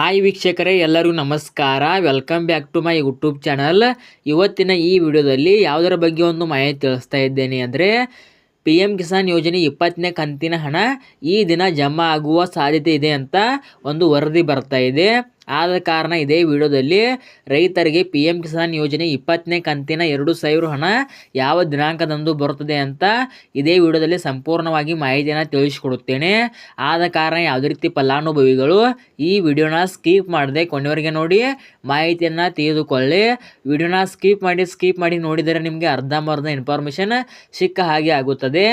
Hi ವೀಕ್ಷಕರೇ, ಎಲ್ಲರಿಗೂ ನಮಸ್ಕಾರ. Welcome back to my YouTube channel ಇವತ್ತಿನ ಈ ವಿಡಿಯೋದಲ್ಲಿ ಯಾವುದರ ಬಗ್ಗೆ ಒಂದು ಮಾಹಿತಿ ತಿಳಿಸ್ತಾ ಇದ್ದೇನೆ ಅಂದರೆ ಪಿ ಎಂ ಕಿಸಾನ್ ಯೋಜನೆ ಇಪ್ಪತ್ತನೇ ಕಂತಿನ ಹಣ ಈ ದಿನ ಜಮಾ ಆಗುವ ಸಾಧ್ಯತೆ ಇದೆ ಅಂತ ಒಂದು ವರದಿ ಬರ್ತಾ ಇದೆ. ಆದ ಕಾರಣ ಇದೇ ವಿಡಿಯೋದಲ್ಲಿ ರೈತರಿಗೆ ಪಿ ಎಂ ಕಿಸಾನ್ ಯೋಜನೆ ಇಪ್ಪತ್ತನೇ ಕಂತಿನ ಎರಡು ಸಾವಿರ ಹಣ ಯಾವ ದಿನಾಂಕದಂದು ಬರುತ್ತದೆ ಅಂತ ಇದೇ ವಿಡಿಯೋದಲ್ಲಿ ಸಂಪೂರ್ಣವಾಗಿ ಮಾಹಿತಿಯನ್ನು ತಿಳಿಸಿಕೊಡುತ್ತೇನೆ. ಆದ ಕಾರಣ ಯಾವುದೇ ರೀತಿ ಫಲಾನುಭವಿಗಳು ಈ ವಿಡಿಯೋನ ಸ್ಕಿಪ್ ಮಾಡದೆ ಕೊನೆಯವರೆಗೆ ನೋಡಿ ಮಾಹಿತಿಯನ್ನು ತೆಗೆದುಕೊಳ್ಳಿ ವಿಡಿಯೋನ ಸ್ಕಿಪ್ ಮಾಡಿ ಸ್ಕಿಪ್ ಮಾಡಿ ನೋಡಿದರೆ ನಿಮಗೆ ಅರ್ಧಂಬರ್ಧ ಇನ್ಫಾರ್ಮೇಷನ್ ಸಿಕ್ಕ ಹಾಗೆ ಆಗುತ್ತದೆ.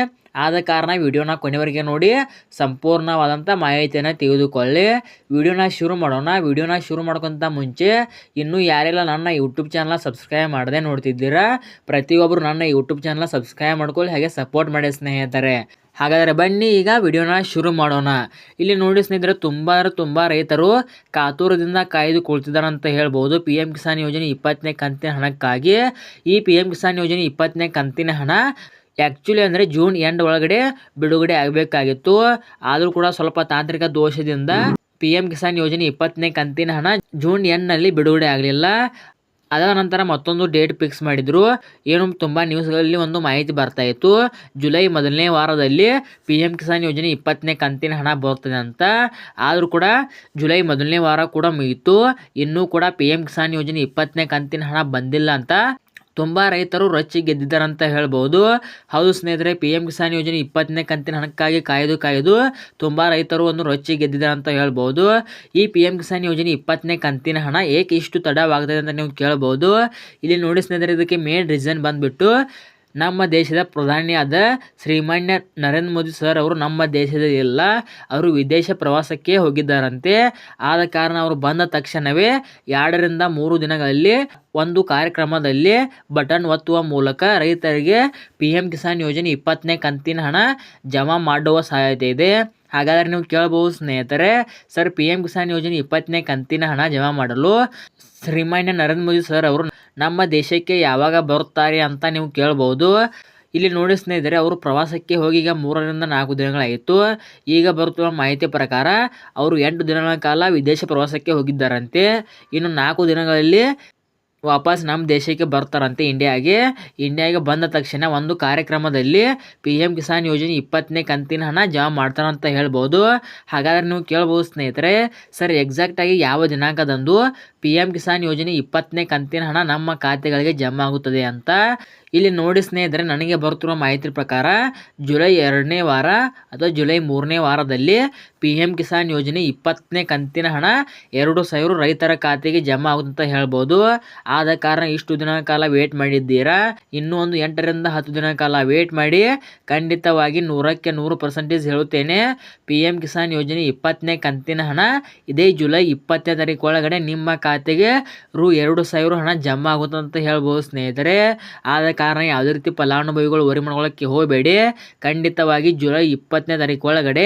ಆದ ಕಾರಣ ವಿಡಿಯೋನ ಕೊನೆವರೆಗೆ ನೋಡಿ ಸಂಪೂರ್ಣವಾದಂಥ ಮಾಹಿತಿಯನ್ನು ತೆಗೆದುಕೊಳ್ಳಿ. ವಿಡಿಯೋನ ಶುರು ಮಾಡೋಣ. ವಿಡಿಯೋನ ಶುರು ಮಾಡ್ಕೊತ ಮುಂಚೆ, ಇನ್ನೂ ಯಾರೆಲ್ಲ ನನ್ನ ಯೂಟ್ಯೂಬ್ ಚಾನಲ್ ಸಬ್ಸ್ಕ್ರೈಬ್ ಮಾಡದೆ ನೋಡ್ತಿದ್ದೀರಾ ಪ್ರತಿಯೊಬ್ಬರು ನನ್ನ ಯೂಟ್ಯೂಬ್ ಚಾನಲ್ ಸಬ್ಸ್ಕ್ರೈಬ್ ಮಾಡ್ಕೊಳ್ಳಿ, ಹಾಗೆ ಸಪೋರ್ಟ್ ಮಾಡಿ ಸ್ನೇಹಿತರೆ. ಹಾಗಾದರೆ ಬನ್ನಿ, ಈಗ ವಿಡಿಯೋನ ಶುರು ಮಾಡೋಣ. ಇಲ್ಲಿ ನೋಡಿ ಸ್ನೇಹಿತರೆ, ತುಂಬ ತುಂಬ ರೈತರು ಕಾತುರದಿಂದ ಕಾಯ್ದು ಕುಳಿತಿದ್ದಾರೆ ಅಂತ ಹೇಳ್ಬೋದು. ಪಿ ಎಂ ಕಿಸಾನ್ ಯೋಜನೆ ಇಪ್ಪತ್ತನೇ ಕಂತಿನ ಹಣಕ್ಕಾಗಿ. ಈ ಪಿ ಎಂ ಕಿಸಾನ್ ಯೋಜನೆ ಇಪ್ಪತ್ತನೇ ಕಂತಿನ ಹಣ ಆ್ಯಕ್ಚುಲಿ ಅಂದರೆ ಜೂನ್ ಎಂಡ್ ಒಳಗಡೆ ಬಿಡುಗಡೆ ಆಗಬೇಕಾಗಿತ್ತು. ಆದರೂ ಕೂಡ ಸ್ವಲ್ಪ ತಾಂತ್ರಿಕ ದೋಷದಿಂದ ಪಿ ಎಂ ಕಿಸಾನ್ ಯೋಜನೆ ಇಪ್ಪತ್ತನೇ ಕಂತಿನ ಹಣ ಜೂನ್ ಎಂಡ್ನಲ್ಲಿ ಬಿಡುಗಡೆ ಆಗಲಿಲ್ಲ. ಅದರ ನಂತರ ಮತ್ತೊಂದು ಡೇಟ್ ಫಿಕ್ಸ್ ಮಾಡಿದರು. ಏನು ತುಂಬ ನ್ಯೂಸ್ಗಳಲ್ಲಿ ಒಂದು ಮಾಹಿತಿ ಬರ್ತಾ ಇತ್ತು. ಜುಲೈ ಮೊದಲನೇ ವಾರದಲ್ಲಿ ಪಿ ಎಂ ಕಿಸಾನ್ ಯೋಜನೆ ಇಪ್ಪತ್ತನೇ ಕಂತಿನ ಹಣ ಬರ್ತದೆ ಅಂತ. ಆದರೂ ಕೂಡ ಜುಲೈ ಮೊದಲನೇ ವಾರ ಕೂಡ ಮುಗೀತು. ಇನ್ನೂ ಕೂಡ ಪಿ ಎಂ ಕಿಸಾನ್ ಯೋಜನೆ ಇಪ್ಪತ್ತನೇ ಕಂತಿನ ಹಣ ಬಂದಿಲ್ಲ ಅಂತ ತುಂಬ ರೈತರು ರಚ್ಚಿ ಗೆದ್ದಿದ್ದಾರಂತ ಹೇಳ್ಬೋದು. ಹೌದು ಸ್ನೇಹಿತರೆ ಪಿ ಎಂ ಕಿಸಾನ್ ಯೋಜನೆ ಇಪ್ಪತ್ತನೇ ಕಂತಿನ ಹಣಕ್ಕಾಗಿ ಕಾಯ್ದು ಕಾಯ್ದು ತುಂಬ ರೈತರು ಒಂದು ರೊಚ್ಚಿ ಗೆದ್ದಿದ್ದಾರೆ ಅಂತ ಹೇಳ್ಬೋದು. ಈ ಪಿ ಎಂ ಕಿಸಾನ್ ಯೋಜನೆ ಇಪ್ಪತ್ತನೇ ಕಂತಿನ ಹಣ ಏಕೆ ಇಷ್ಟು ತಡವಾಗ್ತದೆ ಅಂತ ನೀವು ಕೇಳ್ಬೋದು. ಇಲ್ಲಿ ನೋಡಿ ಸ್ನೇಹಿತರೆ, ಇದಕ್ಕೆ ಮೇನ್ ರೀಸನ್ ಬಂದುಬಿಟ್ಟು ನಮ್ಮ ದೇಶದ ಪ್ರಧಾನಿಯಾದ ಶ್ರೀಮಾನ್ಯ ನರೇಂದ್ರ ಮೋದಿ ಸರ್ ಅವರು ನಮ್ಮ ದೇಶದ ಇಲ್ಲ. ಅವರು ವಿದೇಶ ಪ್ರವಾಸಕ್ಕೆ ಹೋಗಿದ್ದಾರಂತೆ. ಆದ ಕಾರಣ ಅವರು ಬಂದ ತಕ್ಷಣವೇ ಎರಡರಿಂದ ಮೂರು ದಿನಗಳಲ್ಲಿ ಒಂದು ಕಾರ್ಯಕ್ರಮದಲ್ಲಿ ಬಟನ್ ಒತ್ತುವ ಮೂಲಕ ರೈತರಿಗೆ ಪಿ ಎಂ ಕಿಸಾನ್ ಯೋಜನೆ ಇಪ್ಪತ್ತನೇ ಕಂತಿನ ಹಣ ಜಮಾ ಮಾಡುವ ಸಾಧ್ಯತೆ ಇದೆ. ಹಾಗಾದರೆ ನೀವು ಕೇಳಬಹುದು ಸ್ನೇಹಿತರೆ, ಸರ್ ಪಿ ಎಂ ಕಿಸಾನ್ ಯೋಜನೆ ಇಪ್ಪತ್ತನೇ ಕಂತಿನ ಹಣ ಜಮಾ ಮಾಡಲು ಶ್ರೀಮಾನ್ಯ ನರೇಂದ್ರ ಮೋದಿ ಸರ್ ಅವರು ನಮ್ಮ ದೇಶಕ್ಕೆ ಯಾವಾಗ ಬರುತ್ತಾರೆ ಅಂತ ನೀವು ಕೇಳ್ಬೋದು. ಇಲ್ಲಿ ನೋಡಿ ಸ್ನೇಹಿತರೆ, ಅವರು ಪ್ರವಾಸಕ್ಕೆ ಹೋಗಿ ಈಗ ಮೂರರಿಂದ ನಾಲ್ಕು ದಿನಗಳಾಯಿತು. ಈಗ ಬರುತ್ತಿರುವ ಮಾಹಿತಿ ಪ್ರಕಾರ, ಅವರು ಎಂಟು ದಿನಗಳ ಕಾಲ ವಿದೇಶ ಪ್ರವಾಸಕ್ಕೆ ಹೋಗಿದ್ದಾರಂತೆ. ಇನ್ನು ನಾಲ್ಕು ದಿನಗಳಲ್ಲಿ ವಾಪಸ್ ನಮ್ಮ ದೇಶಕ್ಕೆ ಬರ್ತಾರಂತೆ ಇಂಡಿಯಾಗೆ. ಇಂಡಿಯಾಗೆ ಬಂದ ತಕ್ಷಣ ಒಂದು ಕಾರ್ಯಕ್ರಮದಲ್ಲಿ ಪಿ ಎಂ ಕಿಸಾನ್ ಯೋಜನೆ ಇಪ್ಪತ್ತನೇ ಕಂತಿನ ಹಣ ಜಮಾ ಮಾಡ್ತಾರಂತ ಹೇಳ್ಬೋದು. ಹಾಗಾದ್ರೆ ನೀವು ಕೇಳ್ಬೋದು ಸ್ನೇಹಿತರೆ, ಸರ್ ಎಕ್ಸಾಕ್ಟಾಗಿ ಯಾವ ದಿನಾಂಕದಂದು ಪಿ ಎಂ ಕಿಸಾನ್ ಯೋಜನೆ ಇಪ್ಪತ್ತನೇ ಕಂತಿನ ಹಣ ನಮ್ಮ ಖಾತೆಗಳಿಗೆ ಜಮಾ ಆಗುತ್ತದೆ ಅಂತ. ಇಲ್ಲಿ ನೋಡಿ ಸ್ನೇಹಿತರೆ, ನನಗೆ ಬರುತ್ತಿರುವ ಮಾಹಿತಿ ಪ್ರಕಾರ ಜುಲೈ ಎರಡನೇ ವಾರ ಅಥವಾ ಜುಲೈ ಮೂರನೇ ವಾರದಲ್ಲಿ ಪಿ ಎಂ ಕಿಸಾನ್ ಯೋಜನೆ ಇಪ್ಪತ್ತನೇ ಕಂತಿನ ಹಣ ಎರಡು ಸಾವಿರ ರೈತರ ಖಾತೆಗೆ ಜಮಾ ಆಗುತ್ತೆ ಅಂತ ಹೇಳ್ಬೋದು. ಆದ ಕಾರಣ ಇಷ್ಟು ದಿನ ಕಾಲ ವೇಟ್ ಮಾಡಿದ್ದೀರಾ? ಇನ್ನೂ ಒಂದು ಎಂಟರಿಂದ ಹತ್ತು ದಿನ ಕಾಲ ವೇಟ್ ಮಾಡಿ. ಖಂಡಿತವಾಗಿ ನೂರಕ್ಕೆ ನೂರು ಪರ್ಸೆಂಟೇಜ್ ಹೇಳುತ್ತೇನೆ. ಪಿ ಎಂ ಕಿಸಾನ್ ಯೋಜನೆ ಇಪ್ಪತ್ತನೇ ಕಂತಿನ ಹಣ. ಇದೇ ಜುಲೈ ಇಪ್ಪತ್ತನೇ ತಾರೀಕು ಒಳಗಡೆ ನಿಮ್ಮ ಖಾತೆಗೆ ರು ಎರಡು ಸಾವಿರ ಹಣ ಜಮಾ ಆಗುತ್ತೆ ಅಂತ ಹೇಳ್ಬೋದು ಸ್ನೇಹಿತರೆ. ಆದ ಕಾರಣ ಯಾವುದೇ ರೀತಿ ಫಲಾನುಭವಿಗಳು ವರಿ ಮಾಡ್ಕೊಳ್ಳೋಕ್ಕೆ ಹೋಗಬೇಡಿ. ಖಂಡಿತವಾಗಿ ಜುಲೈ ಇಪ್ಪತ್ತನೇ ತಾರೀಕು ಒಳಗಡೆ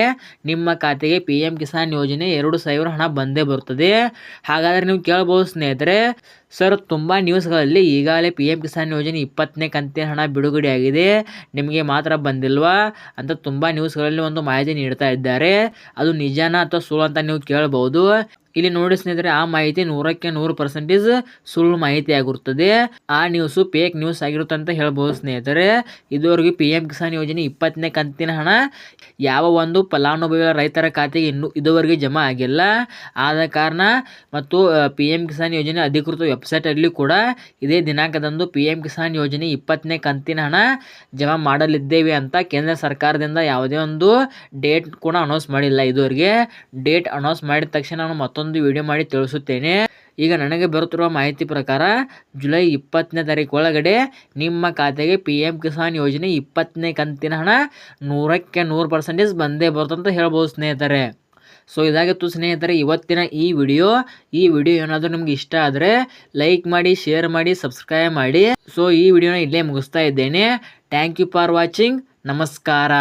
ನಿಮ್ಮ ಖಾತೆಗೆ ಪಿ ಎಂ ಕಿಸಾನ್ ಯೋಜನೆ ಎರಡು ಸಾವಿರ ಹಣ ಬಂದೇ ಬರುತ್ತದೆ. ಹಾಗಾದರೆ ನೀವು ಕೇಳ್ಬೋದು ಸ್ನೇಹಿತರೆ, ಸರ್ ತುಂಬ ನ್ಯೂಸ್ಗಳಲ್ಲಿ ಈಗಾಗಲೇ ಪಿ ಎಂ ಕಿಸಾನ್ ಯೋಜನೆ ಇಪ್ಪತ್ತನೇ ಕಂತಿನ ಹಣ ಬಿಡುಗಡೆಯಾಗಿದೆ ನಿಮಗೆ ಮಾತ್ರ ಬಂದಿಲ್ವಾ ಅಂತ ತುಂಬ ನ್ಯೂಸ್ಗಳಲ್ಲಿ ಒಂದು ಮಾಹಿತಿ ನೀಡ್ತಾ ಇದ್ದಾರೆ. ಅದು ನಿಜಾನ ಅಥವಾ ಸುಳ್ಳು ಅಂತ ನೀವು ಕೇಳ್ಬೋದು. ಇಲ್ಲಿ ನೋಡಿ ಸ್ನೇಹಿತರೆ, ಆ ಮಾಹಿತಿ ನೂರಕ್ಕೆ ನೂರು ಪರ್ಸೆಂಟೇಜ್ ಸುಳ್ಳು ಮಾಹಿತಿ ಆಗಿರುತ್ತದೆ. ಆ ನ್ಯೂಸು ಫೇಕ್ ನ್ಯೂಸ್ ಆಗಿರುತ್ತೆ ಅಂತ ಹೇಳ್ಬೋದು ಸ್ನೇಹಿತರೆ. ಇದುವರೆಗೂ ಪಿ ಎಂ ಕಿಸಾನ್ ಯೋಜನೆ ಇಪ್ಪತ್ತನೇ ಕಂತಿನ ಹಣ ಯಾವ ಒಂದು ಫಲಾನುಭವಿಗಳ ರೈತರ ಖಾತೆಗೆ ಇನ್ನೂ ಇದುವರೆಗೆ ಜಮಾ ಆಗಿಲ್ಲ. ಆದ ಕಾರಣ ಮತ್ತು ಪಿ ಎಂ ಕಿಸಾನ್ ಯೋಜನೆ ಅಧಿಕೃತ ವೆಬ್ಸೈಟಲ್ಲಿ ಕೂಡ ಇದೇ ದಿನಾಂಕದಂದು ಪಿ ಎಂ ಕಿಸಾನ್ ಯೋಜನೆ ಇಪ್ಪತ್ತನೇ ಕಂತಿನ ಹಣ ಜಮಾ ಮಾಡಲಿದ್ದೇವೆ ಅಂತ ಕೇಂದ್ರ ಸರ್ಕಾರದಿಂದ ಯಾವುದೇ ಒಂದು ಡೇಟ್ ಕೂಡ ಅನೌನ್ಸ್ ಮಾಡಿಲ್ಲ ಇದುವರೆಗೆ. ಡೇಟ್ ಅನೌನ್ಸ್ ಮಾಡಿದ ತಕ್ಷಣ ಮತ್ತೊಂದು ಮತ್ತೊಂದು ವಿಡಿಯೋ ಮಾಡಿ ತಿಳಿಸುತ್ತೇನೆ. ಈಗ ನನಗೆ ಬರುತ್ತಿರುವ ಮಾಹಿತಿ ಪ್ರಕಾರ, ಜುಲೈ ಇಪ್ಪತ್ತನೇ ತಾರೀಕು ಒಳಗಡೆ ನಿಮ್ಮ ಖಾತೆಗೆ ಪಿ ಎಂ ಕಿಸಾನ್ ಯೋಜನೆ ಇಪ್ಪತ್ತನೇ ಕಂತಿನ ಹಣ ನೂರಕ್ಕೆ ನೂರು ಪರ್ಸೆಂಟೇಜ್ ಬಂದೇ ಬರುತ್ತಂತ ಹೇಳ್ಬೋದು ಸ್ನೇಹಿತರೆ. ಸೊ ಇದಾಗಿತ್ತು ಸ್ನೇಹಿತರೆ, ಇವತ್ತಿನ ಈ ವಿಡಿಯೋ ಈ ವಿಡಿಯೋ ಏನಾದರೂ ನಿಮ್ಗೆ ಇಷ್ಟ ಆದರೆ ಲೈಕ್ ಮಾಡಿ ಶೇರ್ ಮಾಡಿ ಸಬ್ಸ್ಕ್ರೈಬ್ ಮಾಡಿ. ಸೊ ಈ ವಿಡಿಯೋನ ಇಲ್ಲೇ ಮುಗಿಸ್ತಾ ಇದ್ದೇನೆ. ಥ್ಯಾಂಕ್ ಯು ಫಾರ್ ವಾಚಿಂಗ್ ನಮಸ್ಕಾರ.